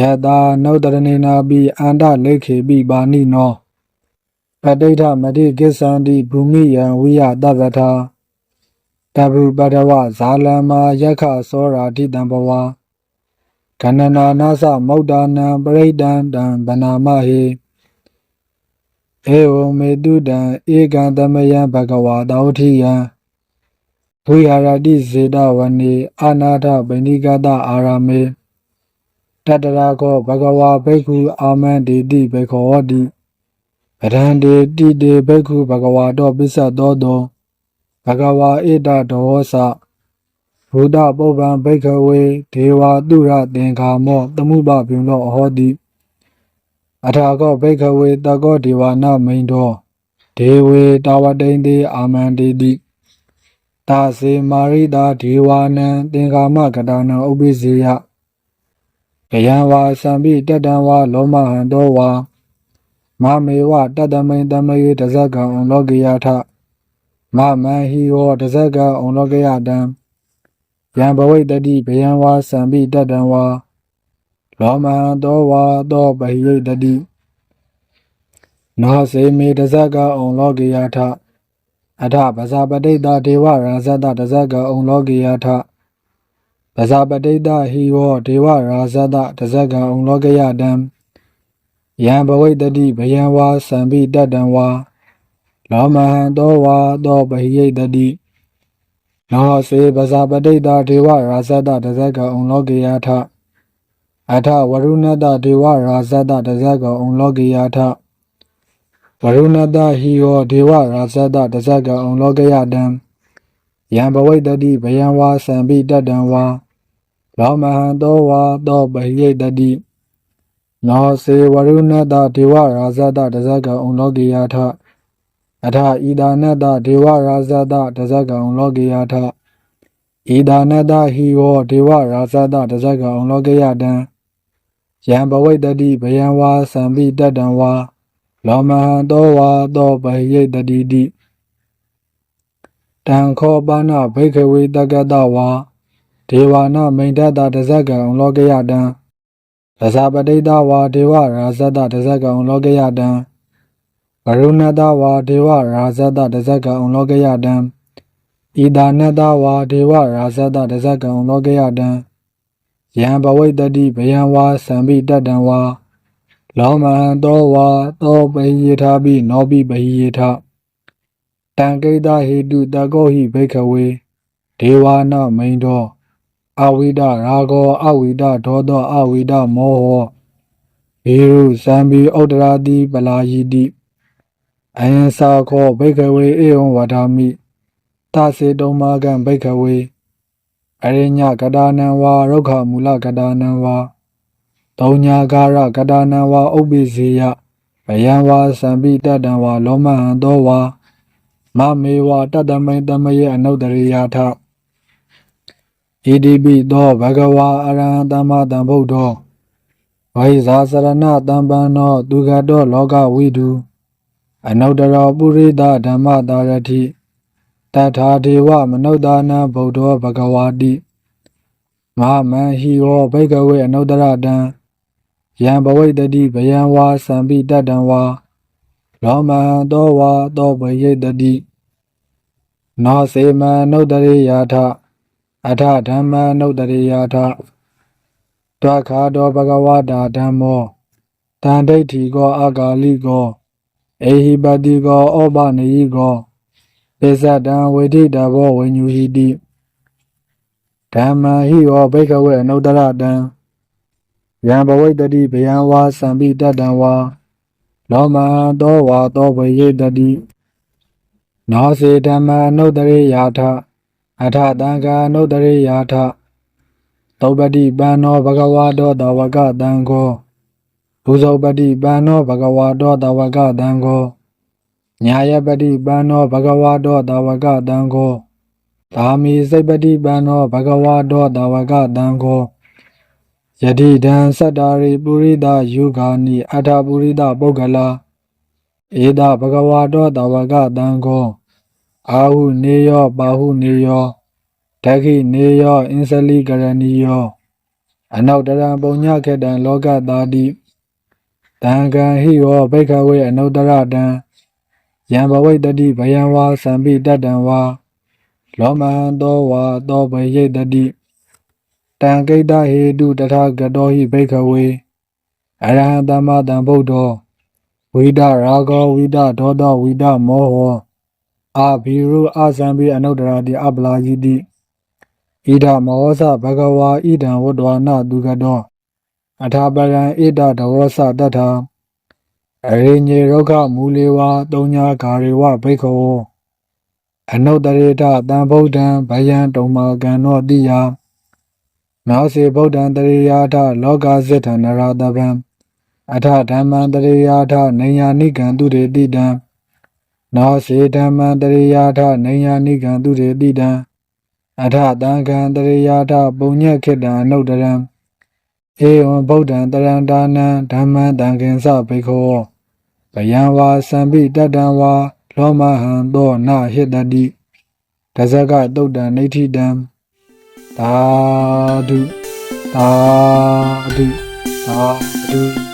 ယတာနုတရဏေနာပိအန္တလိခေပိပါဏိနောပဋိဋ္ဌမတိကိစ္ဆန္တိဘူမိယံဝိယတဗ္ဗထာတဗုပတဝဇာလမ္မာယက္ခသောရာတိတံဘဝကန္နနာနာသမௌဒာနံပရိဒံတံဗနာမဟေဧဝမေတုတံဧကံသမယံဘဂဝါတောထိယံဝိဟာရတိဇေတဝနေအာနာထဗိနိကတအာရမေ တတရာခောဘဂဝါဘိက္ခုအာမန္တေတိဘေခောတိပဒံတေတိတေဘိက္ခုဘဂဝါတောပစ္စသောတောဘဂဝါဧတဒောသဘုဒ္ဓပုဗ္ဗံဘိက္ခဝေဒေဝတုရသင်္ခါမောတမှုပပြုံလောဟောတိအထာကောဘိက္ခဝေတကောဒေဝနာမိန်တော်ဒေဝေတာဝတိန်တေအာမန္တေတိတာစေမာရိတာဒေဝနံသင်္ကာမကတာနံဥပ္ပိစေယ ကယံဝါသံပိတတံဝါလောမဟံတောဝါမမေဝတတမိန်တမယေတဇကံဩလောကေယထမမံဟိဟောတဇကံဩလောကေယတံယံဘဝိတ္တိဘယံဝါသံပိတတံဝါလောမဟံတောဝါတောပဟိယိတတိနောစေမေတဇကံဩလောကေယထအထပဇာပတိတာဒေဝရာဇတတဇကံဩလောကေယထ ပဇာပတိတဟိဝောဒေဝရာဇတတဇကံဩလောကယတံယံဘဝိတ္တိဘယံဝါသံပိတတံဝါလောမဟံတောဝါတောပဟိယိတတိနောစေပဇာပတိတဒေဝရာဇတတဇကံဩလောကယထအထဝရုဏတဒေဝရာဇတတဇကံဩလောကယထဝရုဏတဟိဝောဒေဝရာဇတတဇကံဩလောကယတံ ယံဘဝိတ္တိဘယံဝါသံပိတတံဝါလောမဟံတောဝါတောပဟိယိတတိနောစေဝရုဏတဒေဝရာဇတတဇကံဩလောကေယထအထဤဒါနတဒေဝရာဇတတဇကံဩလောကေယထဤဒါနတဟိဝောဒေဝရာဇတတဇကံဩလောကေယတံယံဘဝိတ္တိဘယံဝါသံပိတတံဝါလောမဟံတောဝါတောပဟိယိတတိတိ တံခောပါဏဘိက္ခဝေတက္ကတဝါဒေဝနာမိန်တတတဇကံဩလောကယတံရဇပတိတဝါဒေဝရာဇတတဇကံဩလောကယတံကရုဏတဝါဒေဝရာဇတတဇကံဩလောကယတံဣဒာနတဝါဒေဝရာဇတတဇကံဩလောကယတံယံဘဝိတ္တိဘယံဝါသံပိတတံဝါလောမဟံတောဝါသောပဟိယထာပိနောပိပဟိယထ တံကိတဟေတုတကောဟိဘိက္ခဝေဒေဝနာမိန်တော်အဝိဒရာဂောအဝိဒဒေါသောအဝိဒမောဟောေရုဇံဘီဩတရာတိပလာယိတိအယံစာခောဘိက္ခဝေဧဝံဝဒာမိတစေတုံမာကံဘိက္ခဝေအရိညကတာနံဝါရုခမူလကတာနံဝါတောညာကာရကတာနံဝါဥပ္ပိစေယဘယံဝါသံပိတတံဝါလောမဟံသောဝါ မမေဝတတမိန်တမယေအနုတ္တရိယာထဣတိပိသောဘဂဝါအရဟံသမ္မာသမ္ဗုဒ္ဓောဝိဇာစရဏတံပန္နောသူကတောလောကဝိတုအနုတ္တရောပုရိသဓမ္မတာရတိတထာဒေဝမနုဿာနံဗုဒ္ဓောဘဂဝါတိမဟာမဟိဟောဘိကဝေအနုတ္တရတံယံဘဝိတတိဘယံဝါသံပိတတံဝါ လောမဟံသောဝါသောဘယိတတိနောစေမနုတ္တရိယာထအထဓမ္မနုတ္တရိယာထဒွခါတောဘဂဝတာဓမ္မောတန်ဒိဋ္ဌိကောအာဂါလိကောအေဟိပတိကောဩပနိယိကောပိဇတံဝိဋိတဘောဝိညူဟိတိဓမ္မဟိယောဘိကဝေအနုတ္တရတံယံဘဝိတတိဘယံဝါသံပိတတံဝါ လောမသောဝါသောဘယေတတိနောစေဓမ္မအနုတ္တရိယာထအထတံဃာအနုတ္တရိယာထသောပတိပန္နောဘဂဝါတောတဝကတံကိုဘုဇောပတိပန္နောဘဂဝါတောတဝကတံကိုညာယပတိပန္နောဘဂဝါတောတဝကတံကိုသာမီစိတ်ပတိပန္နောဘဂဝါတောတဝကတံကို ယတိဒံသတ္တာရိပုရိသယုဂာနိအထာပုရိသပုဂ္ဂလာဧဒဘဂဝါတောတဝကတံကိုအာဟုနေယောပါဟုနေယောဒခိနေယောအင်္စလိကရဏီယောအနောက်တရံပုံညခေတံလောကတာတိတံကံဟိယောဘိခဝေအနုတ္တရတံယံဘဝိတ္တိဘယံဝါသံပိတတံဝါလောမဟံသောဝါသောဘယိတတိ တံကိတ္တဟေတုတထာဂတောဟိဘိခဝေအရဟံသမ္မာတံဗုဒ္ဓောဝိဒရာဂောဝိဒဒေါသောဝိဒမောဟောအာဘီရုအသံပိအနုတ္တရတိအပလာယိတိဣဒမောသဘဂဝါဣဒံဝတ္တဝနာသူကတောအထာပရံဣဒတဝောသတထအရိညေရောဂမူလေဝါတုံညာဂါရေဝဘိက္ခဝောအနုတ္တရေတတံဗုဒ္ဓံဗယံတုံမာကံနောတိယ မောစေဗုဒ္ဓံတရိယာထလောကစိထနရတဗံအထဓမ္မံတရိယာထနေယာနိကံသူရေတိတံနောစေဓမ္မံတရိယာထနေယာနိကံသူရေတိတံအထတံကံတရိယာထပုံညက်ခိတံအနုတ္တရံဧဝံဗုဒ္ဓံတရံဒါနံဓမ္မံတံခင်စဘိခောဗယံဝါသံပိတတံဝါလောမဟံသောနဟိတတိတဇကတုတ်တံနေဋ္ဌိတံ သာဓုသာဓုသာဓု